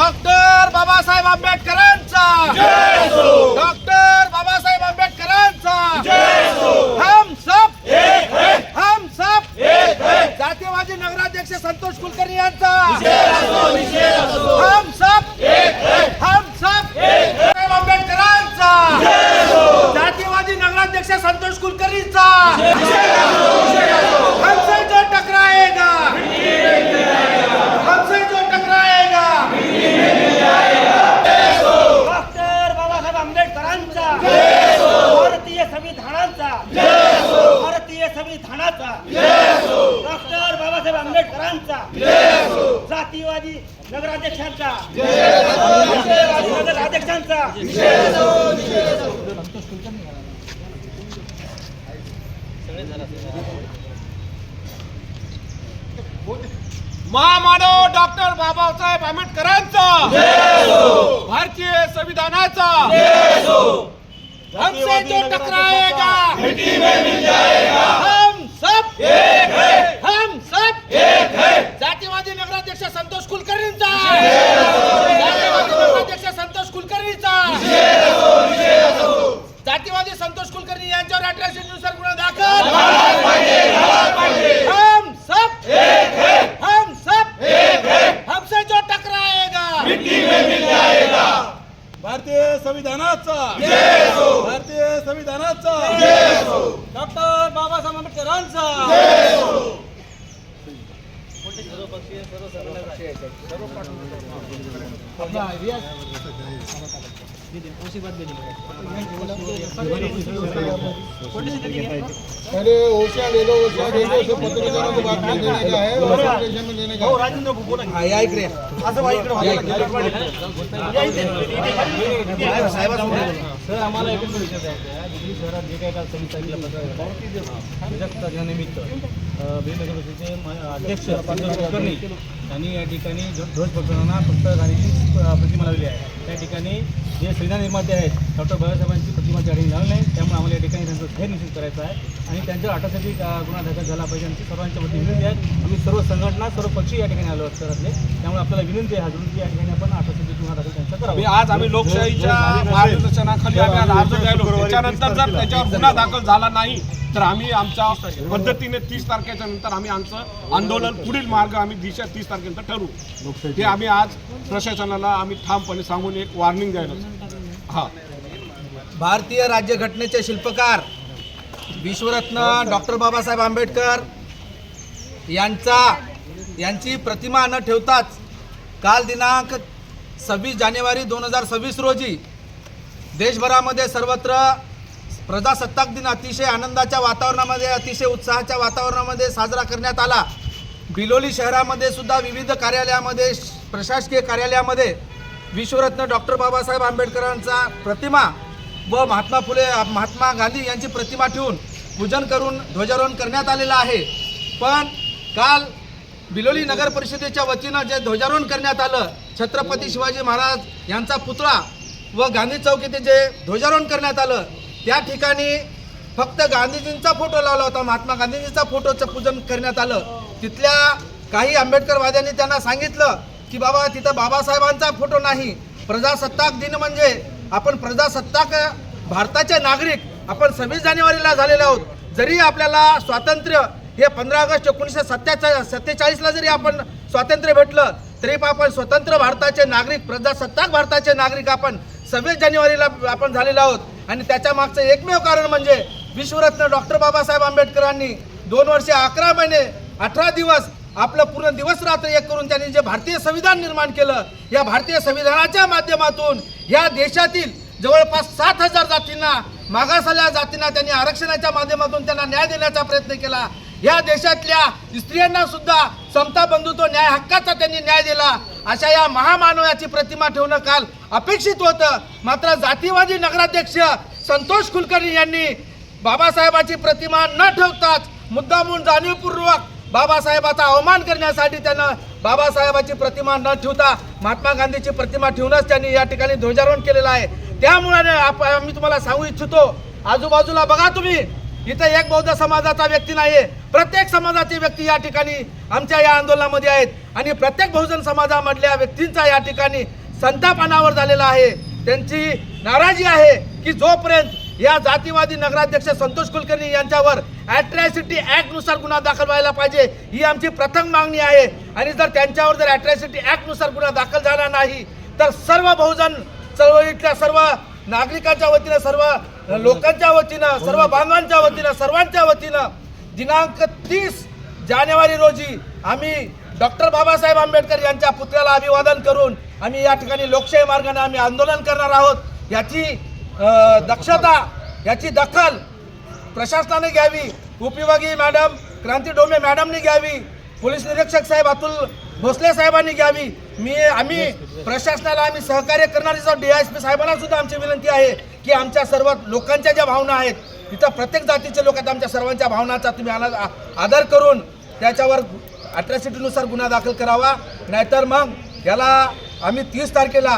Doctor Babasaheb आंबेडकरांचा. Doctor Babasaheb आंबेडकरांचा. हम सब हम सब जातीयवादी नगराध्यक्ष संतोष कुलकर्णी यांचा. हम सब हम सब बाबासाहेब आंबेडकरांचा. जातीयवादी नगराध्यक्ष संतोष कुलकर्णीचा. हमसे जो टकराएगा हमसे जो टकराएगा डॉक्टर बाबासाहेब आंबेडकरांचा भारतीय संविधानाचा भारतीय संविधानाचा डॉक्टर बाबासाहेब आंबेडकरांचा जातीवादी नगराध्यक्षांचा नगराध्यक्षांचा महामानव डॉक्टर बाबासाहेब आंबेडकरांचा. भारतीय संविधानाचा. हमसे जो टकराएगा. हम सब हम सब जातीवादी नगराध्यक्ष संतोष कुलकर्णींचा. जातीवादी नगराध्यक्ष संतोष कुलकर्णीचा. जातीवादी संतोष कुलकर्णी यांच्यावर अठराशे नुसार गुन्हा दाखल. हम सब हम सब हमसे जो टकराएगा। भारतीय संविधानाचा। भारतीय संविधानाचा। डॉक्टर बाबासाहेब आंबेडकरांचा। पहले ओसिया ले लो ओसिया ले लो उसे पत्रकारों को बात में देने का है और प्रेजेंटेशन में देने का है राजेंद्र बोला हा, या इकडे या. असं बा इकडे या इथे. सर आम्हाला एकच विचारायचं आहे दिल्ली शहरात जे काही काल सव्वीस सांगितलं पत्रकार प्रजासत्ताक दिनानिमित्त भिन्न म- अध्यक्ष संतोष कुलकर्णी यांनी या ठिकाणी ध्वज प्रकरणांना फक्त गाडीची प्रतिमा लावली आहे. त्या ठिकाणी जे सेना निर्माते आहेत डॉक्टर बाबासाहेबांची प्रतिमा त्या ठिकाणी लावली नाही त्यामुळे आम्हाला या ठिकाणी त्यांचं खेळ निश्चित करायचं आहे. आणि त्यांच्या अटकसाठी गुन्हा दाखल झाला पाहिजे आमची सर्वांच्या वतीने विनंती आहे. आम्ही सर्व संघटना सर्व पक्षी या ठिकाणी आलो आहोत शहरातले. त्यामुळे आपल्याला विनंती आहे हाजरून की या ठिकाणी आपण अटकसाठी मी आज आम्ही लोकशाहीच्या मार्गदर्शनाखाली आम्ही आज अर्ज द्यायलो. त्याच्यानंतर जर त्याच्यावर गुन्हा दाखल झाला नाही तर आम्ही आमच्या पद्धतीने तीस तारखेच्या नंतर आम्ही आमचं आंदोलन पुढील मार्ग आम्ही दिशा तीस तारखेनंतर ठरवू. हे आम्ही आज प्रशासनाला आम्ही ठामपणे सांगून एक वॉर्निंग द्यायला. हा. भारतीय राज्यघटनेचे शिल्पकार विश्वरत्न डॉक्टर बाबासाहेब आंबेडकर यांचा यांची प्रतिमा न ठेवताच काल दिनांक सव्वीस जानेवारी दोन हजार सव्वीस रोजी देशभरामध्ये सर्वत्र प्रजासत्ताक दिन अतिशय आनंदाच्या वातावरणामध्ये अतिशय उत्साहाच्या वातावरणामध्ये साजरा करण्यात आला. बिलोली शहरामध्ये सुद्धा विविध कार्यालयामध्ये श- प्रशासकीय कार्यालयामध्ये विश्वरत्न डॉक्टर बाबासाहेब आंबेडकरांचा प्रतिमा व महात्मा फुले महात्मा गांधी यांची प्रतिमा ठेवून पूजन करून ध्वजारोहण करण्यात आलेलं आहे. पण काल बिलोली नगर परिषदेच्या वतीनं जे ध्वजारोहण करण्यात आलं छत्रपती शिवाजी महाराज यांचा पुतळा व गांधी चौक येथे जे ध्वजारोहण करण्यात आलं त्या ठिकाणी फक्त गांधीजींचा फोटो लावला होता. महात्मा गांधीजींचा फोटोचं पूजन करण्यात आलं. तिथल्या काही आंबेडकरवाद्यांनी त्यांना सांगितलं की बाबा तिथं बाबासाहेबांचा फोटो नाही. प्रजासत्ताक दिन म्हणजे आपण प्रजासत्ताक भारताचे नागरिक आपण सव्वीस जानेवारीला झालेले आहोत. जरी आपल्याला स्वातंत्र्य हे पंधरा ऑगस्ट एकोणीसशे सत्तेचा सत्तेचाळीसला जरी आपण स्वातंत्र्य भेटलं तरी आपण स्वतंत्र भारताचे नागरिक प्रजासत्ताक भारताचे नागरिक आपण सव्वीस जानेवारीला आपण झालेलो आहोत. आणि त्याच्या मागचं एकमेव कारण म्हणजे विश्वरत्न डॉक्टर बाबासाहेब आंबेडकरांनी दोन वर्षे अकरा महिने अठरा दिवस आपलं पूर्ण दिवस रात्र एक करून त्यांनी जे भारतीय संविधान निर्माण केलं या भारतीय संविधानाच्या माध्यमातून या देशातील जवळपास सात हजार जातींना मागासलेल्या जातींना त्यांनी आरक्षणाच्या माध्यमातून त्यांना न्याय देण्याचा प्रयत्न केला. या देशातल्या स्त्रियांना सुद्धा समता बंधुत्व न्याय हक्काचा त्यांनी न्याय दिला. अशा या महामानवाची प्रतिमा ठेवणं काल अपेक्षित होतं. मात्र जातीवादी नगराध्यक्ष संतोष कुलकर्णी यांनी बाबासाहेबाची प्रतिमा न ठेवताच मुद्दामून जाणीवपूर्वक बाबासाहेबाचा अवमान करण्यासाठी त्यानं बाबासाहेबाची प्रतिमा न ठेवता महात्मा गांधीची प्रतिमा ठेवूनच त्यांनी या ठिकाणी ध्वजारोहण केलेलं आहे. त्यामुळे आप- आम्ही तुम्हाला सांगू इच्छितो आजूबाजूला बघा तुम्ही. इथं एक बौद्ध समाजाचा व्यक्ती नाही प्रत्येक समाजाची व्यक्ती या ठिकाणी आमच्या या आंदोलनामध्ये आहेत. आणि प्रत्येक बहुजन समाजामधल्या व्यक्तींचा या ठिकाणी संताप अनावर झालेला आहे. त्यांची नाराजी आहे की जोपर्यंत या जातीवादी नगराध्यक्ष संतोष कुलकर्णी यांच्यावर ॲट्रॅसिटी ॲक्टनुसार गुन्हा दाखल व्हायला पाहिजे ही आमची प्रथम मागणी आहे. आणि जर त्यांच्यावर जर ॲट्रॅसिटी ॲक्टनुसार गुन्हा दाखल झाला नाही तर सर्व बहुजन चळवळीतल्या सर्व नागरिकांच्या वतीनं सर्व लोकांच्या वतीनं सर्व बांधवांच्या वतीनं सर्वांच्या वतीनं दिनांक तीस जानेवारी रोजी आम्ही डॉक्टर बाबासाहेब आंबेडकर यांच्या पुतळ्याला अभिवादन करून आम्ही या ठिकाणी लोकशाही मार्गाने आम्ही आंदोलन करणार आहोत. याची दक्षता याची दखल प्रशासनाने घ्यावी. उपविभागीय मॅडम क्रांती डोमे मॅडमनी घ्यावी. पोलीस निरीक्षक साहेब अतुल भोसले साहेबांनी घ्यावी. मी आम्ही प्रशासनाला आम्ही सहकार्य करणारे डी एस पी साहेबांना सुद्धा आमची विनंती आहे. की आमच्या सर्व लोकांच्या ज्या भावना आहेत तिथं प्रत्येक जातीचे लोक आहेत आमच्या सर्वांच्या भावनाचा तुम्ही आना- आदर करून त्याच्यावर अट्रॅसिटीनुसार गुन्हा दाखल करावा. नाहीतर मग याला आम्ही तीस तारखेला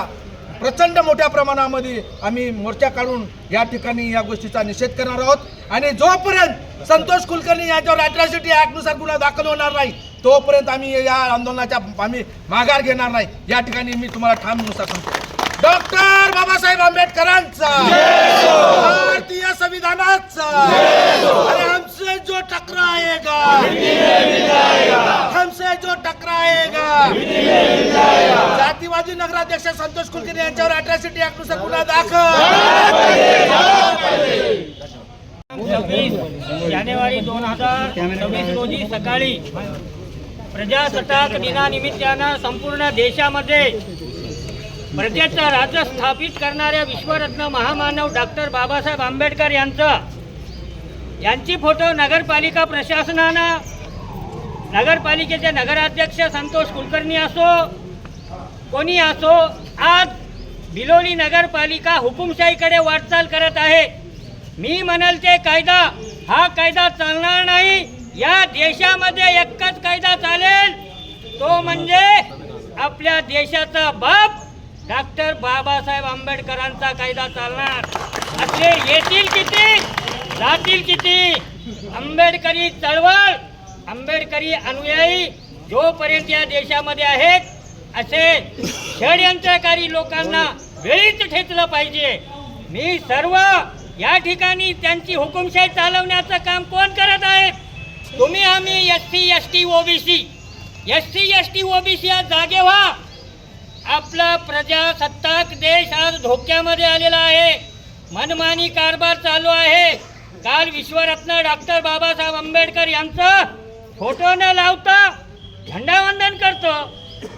प्रचंड मोठ्या प्रमाणामध्ये आम्ही मोर्चा काढून या ठिकाणी या गोष्टीचा निषेध करणार आहोत. आणि जोपर्यंत संतोष कुलकर्णी यांच्यावर अट्रॅसिटी ॲक्टनुसार गुन्हा दाखल होणार नाही तोपर्यंत आम्ही या आंदोलनाच्या आम्ही माघार घेणार नाही. या ठिकाणी मी तुम्हाला ठामनुसार सांगतो. डॉक्टर बाबासाहेब आंबेडकरांचा. भारतीय संविधानाचा. अरे हमसे जो टकराएगा. हमसे जो टकराएगा. जातीवादी नगराध्यक्ष संतोष कुलकर्णी यांच्यावर अट्रॅसिटी नुसार गुन्हा दाखल. सव्वीस जानेवारी दोन हजार सव्वीस रोजी सकाळी प्रजासत्ताक दिनानिमित्तानं संपूर्ण देशामध्ये प्रजेचं राज्य स्थापित करणाऱ्या विश्वरत्न महामानव डॉक्टर बाबासाहेब आंबेडकर यांचं. यांची फोटो नगरपालिका प्रशासनानं नगरपालिकेचे नगराध्यक्ष संतोष कुलकर्णी असो कोणी असो आज बिलोली नगरपालिका हुकुमशाहीकडे वाटचाल करत आहे. मी म्हणाल ते कायदा हा कायदा चालणार नाही. या देशामध्ये एकच कायदा चालेल तो म्हणजे आपल्या देशाचा बाप डॉक्टर बाबासाहेब आंबेडकरांचा कायदा चालणार. असे येतील किती? जातील किती? आंबेडकरी चळवळ आंबेडकरी अनुयायी जोपर्यंत या देशामध्ये आहेत असे षडयंत्रकारी लोकांना वेळीच ठेचलं पाहिजे. मी सर्व या ठिकाणी त्यांची हुकुमशाही चालवण्याचं काम कोण करत आहे? तुम्ही आम्ही S C S T OBC S C S T OBC या जागे व्हा. आपला प्रजासत्ताक देश आज धोक्यामध्ये आलेला आहे. मनमानी कारभार चालू आहे. काल विश्वरत्न डॉक्टर बाबासाहेब आंबेडकर यांचं फोटो न लावता झेंडावंदन करतो.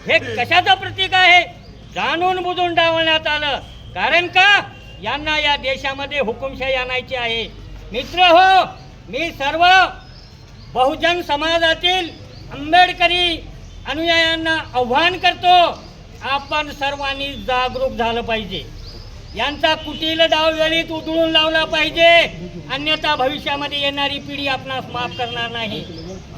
हे कशाचं प्रतीक आहे? जाणून बुजून डावलण्यात आलं. कारण का? यांना या देशामध्ये हुकुमशाही आणायची आहे. मित्र हो मी सर्व बहुजन समाजातील आंबेडकरी अनुयायांना आव्हान करतो. आपण सर्वांनी जागरूक झालं पाहिजे. यांचा कुटील डाव वेळीत उधळून लावला पाहिजे. अन्यथा भविष्यामध्ये येणारी पिढी आपणास माफ करणार नाही.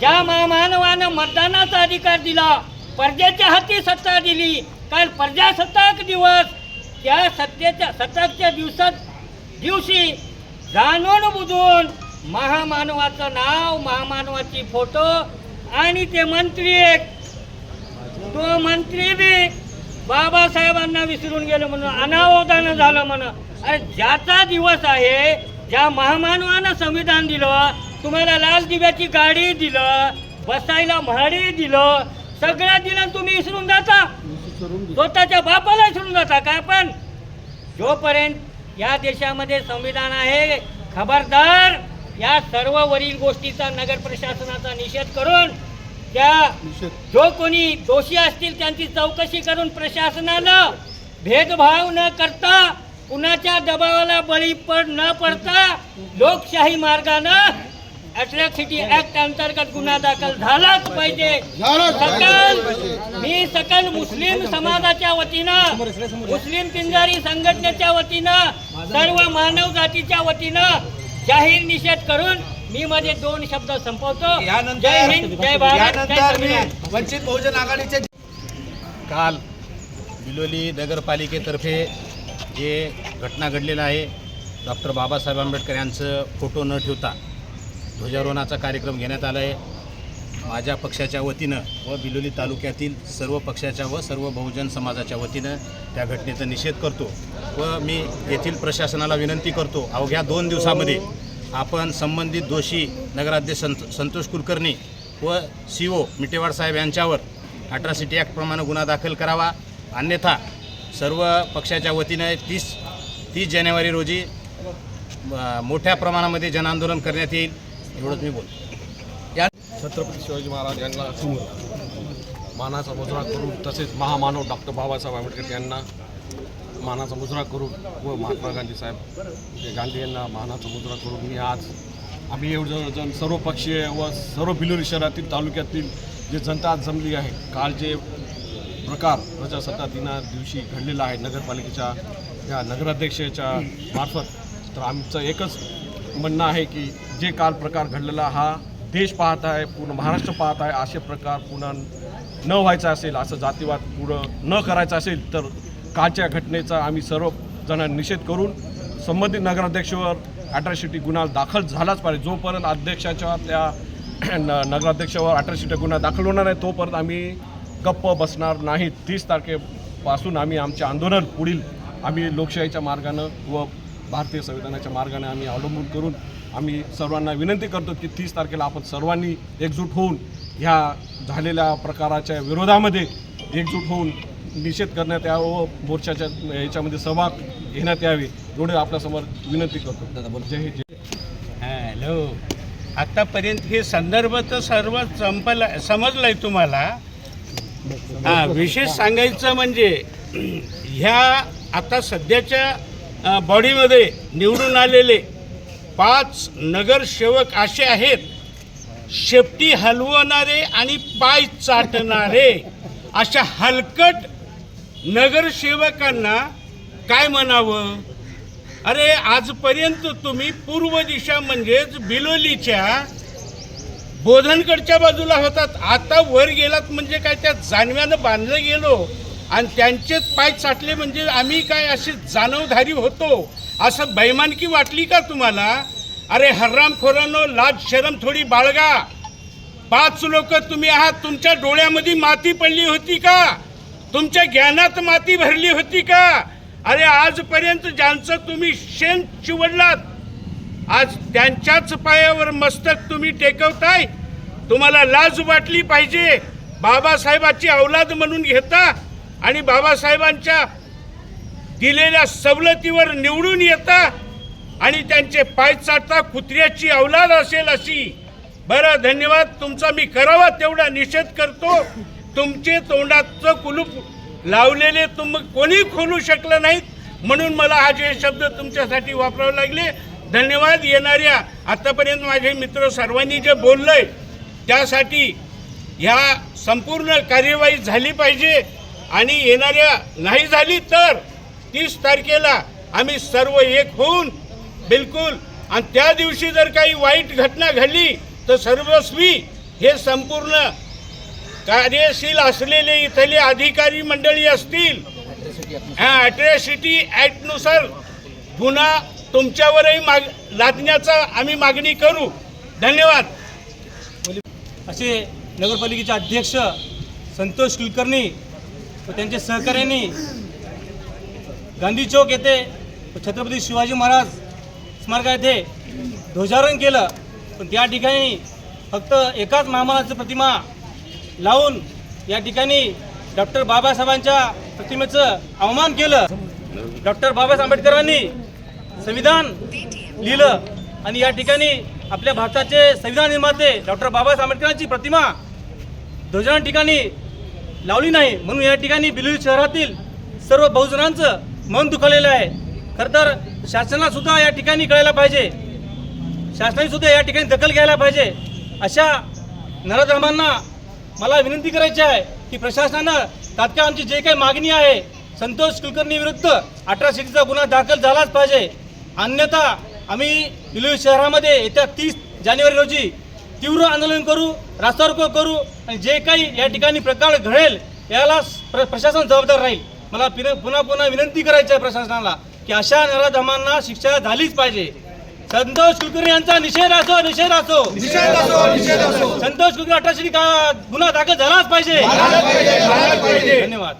ज्या महामानवानं मतदानाचा अधिकार दिला प्रजेच्या हाती सत्ता दिली काल प्रजासत्ताक दिवस त्या सत्तेच्या सत्ताकच्या दिवसात दिवशी जाणून बुजून महामानवाचं नाव महामानवाची फोटो आणि ते मंत्री एक तो मंत्री बी बाबासाहेबांना विसरून गेलो म्हणून अनावधान झालं म्हणून. अरे ज्याचा दिवस आहे ज्या महामानवानं संविधान दिलं तुम्हाला लाल दिव्याची गाडी दिलं बसायला म्हाडी दिलं सगळं दिलं तुम्ही विसरून जाता. स्वतःच्या बापाला विसरून जाता काय पण? जोपर्यंत या देशामध्ये संविधान आहे खबरदार या सर्व वरील गोष्टीचा नगर प्रशासनाचा निषेध करून त्या जो कोणी दोषी असतील त्यांची चौकशी करून प्रशासनानं भेदभाव न करता कुणाच्या दबावाला बळी पड न पडता लोकशाही मार्गानं अट्रॅसिटी ऍक्ट अंतर्गत गुन्हा दाखल झालाच पाहिजे. सकल. मी सकल मुस्लिम समाजाच्या वतीनं मुस्लिम पिंजारी संघटनेच्या वतीनं सर्व मानव जातीच्या वतीनं जाहीर निषेध करून मी माझे दोन शब्द संपवतो. जय यानंतर हिंद जय भारत जय यानंतर मी संविधान वंचित बहुजन आघाडीचे काल बिलोली नगरपालिकेतर्फे जे घटना घडलेलं आहे डॉक्टर बाबासाहेब आंबेडकर यांचं फोटो न ठेवता ध्वजारोहणाचा कार्यक्रम घेण्यात आला आहे. माझ्या पक्षाच्या वतीनं व बिलोली तालुक्यातील सर्व पक्षाच्या व सर्व बहुजन समाजाच्या वतीनं त्या घटनेचा निषेध करतो व मी येथील प्रशासनाला विनंती करतो अवघ्या दोन दिवसामध्ये आपण संबंधित दोषी नगराध्यक्ष संत संतोष कुलकर्णी व सी ओ मिटेवाड साहेब यांच्यावर अट्रॉसिटी ॲक्टप्रमाणे गुन्हा दाखल करावा. अन्यथा सर्व पक्षाच्या वतीने तीस तीस जानेवारी रोजी मोठ्या प्रमाणामध्ये जनांदोलन करण्यात येईल एवढंच मी बोलतो. छत्रपती शिवाजी महाराज यांना मानाचा मुजरा करून तसेच महामानव डॉक्टर बाबासाहेब आंबेडकर यांना मानाचा मुजरा करून व महात्मा गांधी साहेब जे गांधी यांना मानाचा मुजरा करून मी आज आम्ही एवढं जण सर्व पक्षीय व सर्व बिलोरी शहरातील तालुक्यातील जे जनता आज जमली आहे काल जे प्रकार प्रजासत्ताक दिना दिवशी घडलेला आहे नगरपालिकेच्या या नगराध्यक्षाच्या मार्फत तर आमचं एकच म्हणणं आहे की जे काल प्रकार घडलेला हा देश पाहत आहे पूर्ण महाराष्ट्र पाहत आहे असे प्रकार पुन्हा न व्हायचा असेल असं जातीवाद पुढं न करायचं असेल तर कालच्या घटनेचा आम्ही सर्व निषेध करून संबंधित नगराध्यक्षावर अॅट्रॉसिटी गुन्हा दाखल झालाच पाहिजे. जोपर्यंत अध्यक्षाच्या त्या न- नगराध्यक्षावर अॅट्रॉसिटी गुन्हा दाखल होणार नाही तोपर्यंत आम्ही गप्प बसणार नाही. तीस तारखेपासून आम्ही आमचे आंदोलन पुढील आम्ही लोकशाहीच्या मार्गानं व भारतीय संविधानाच्या मार्गाने आम्ही अवलंबून करून आम्ही सर्वांना विनंती करतो की तीस तारखेला आपण सर्वांनी एकजूट होऊन ह्या झालेल्या प्रकाराच्या विरोधामध्ये एकजूट होऊन निषेध करण्यात यावं व मोर्चाच्या याच्यामध्ये सहभाग घेण्यात यावे एवढे आपल्यासमोर विनंती करतो. जय हिंद. जय हॅलो. आतापर्यंत हे संदर्भ तर सर्व संपला समजलंय तुम्हाला. हा विशेष सांगायचं म्हणजे ह्या आता सध्याच्या बॉडीमध्ये निवडून आलेले पाच नगरसेवक असे आहेत. शेपटी हलवणारे आणि पाय चाटणारे अशा हलकट नगरसेवकांना काय म्हणावं? अरे आजपर्यंत तुम्ही पूर्व दिशा म्हणजेच बिलोलीच्या बोधनकडच्या बाजूला होतात. आता वर गेलात म्हणजे काय? त्या जानव्यानं बांधलं गेलो. आणि त्यांचेच पाय चाटले म्हणजे आम्ही काय असे जाणवधारी होतो? असं बैमानकी वाटली का तुम्हाला? अरे हर्रामखोरानो लाज शरम थोडी बाळगा. पाच लोक तुम्ही आहात. तुमच्या डोळ्यामध्ये माती पडली होती का? तुमच्या ज्ञानात माती भरली होती का? अरे आजपर्यंत ज्यांचं तुम्ही शेण चिवडलात आज त्यांच्याच पायावर मस्तक तुम्ही टेकवताय. तुम्हाला लाज वाटली पाहिजे. बाबासाहेबाची अवलाद म्हणून घेता आणि बाबासाहेबांच्या दिलेल्या सवलतीवर निवडून येता आणि त्यांचे पाय चाटता कुत्र्याची अवलाद असेल अशी. बरं धन्यवाद. तुमचा मी करावा तेवढा निषेध करतो. तुमचे तोंडाचं कुलूप लावलेले तुम कोणी खोलू शकलं नाहीत म्हणून मला हा जे शब्द तुमच्यासाठी वापरावे लागले. धन्यवाद येणाऱ्या आतापर्यंत माझे मित्र सर्वांनी जे बोललंय त्यासाठी ह्या संपूर्ण कार्यवाही झाली पाहिजे आणि येणाऱ्या नाही झाली तर तीस तारखेला आम्ही सर्व एक होऊन बिलकुल आणि त्या दिवशी जर काही वाईट घटना घडली तर सर्वस्वी हे संपूर्ण कार्यशील असलेले इथले अधिकारी मंडळी असतील. अट्रॅसिटी ॲक्टनुसार गुन्हा तुमच्यावरही माग लादण्याचा आम्ही मागणी करू. धन्यवाद. असे नगरपालिकेचे अध्यक्ष संतोष कुलकर्णी व त्यांच्या सहकार्यांनी गांधी चौक येथे व छत्रपती शिवाजी महाराज स्मारका येथे ध्वजारोहण केलं. पण त्या ठिकाणी फक्त एकाच महामानाचं प्रतिमा लावून या ठिकाणी डॉक्टर बाबासाहेबांच्या प्रतिमेचं अवमान केलं. डॉक्टर बाबासाहेब आंबेडकरांनी संविधान लिहिलं आणि या ठिकाणी आपल्या भारताचे संविधान निर्माते डॉक्टर बाबासाहेब आंबेडकरांची प्रतिमा ध्वजारोहण ठिकाणी लावली नाही म्हणून या ठिकाणी बिलोली शहरातील सर्व बहुजनांचं मन दुखावलेलं आहे. खरं तर शासनासुद्धा या ठिकाणी कळायला पाहिजे. शासनाने सुद्धा या ठिकाणी दखल घ्यायला पाहिजे. अशा नराधमांना मला विनंती करायची आहे की प्रशासनानं तात्काळ आमची जे काही मागणी आहे संतोष कुलकर्णी विरुद्ध अठरा सिटीचा गुन्हा दाखल झालाच पाहिजे. अन्यथा आम्ही विलोई शहरामध्ये येत्या तीस जानेवारी रोजी तीव्र आंदोलन करू रास्ता रोको करू आणि जे काही या ठिकाणी प्रकार घडेल याला प्र प्रशासन जबाबदार राहील. मला पुन्हा पुन्हा विनंती करायची आहे प्रशासनाला की अशा नराधमांना शिक्षा झालीच पाहिजे. संतोष कुलकर्णी यांचा निषेध असो निषेध असो. निषेध असो निषेध असो. संतोष कुलकर्णी अठराशे का गुन्हा दाखल झालाच पाहिजे. धन्यवाद.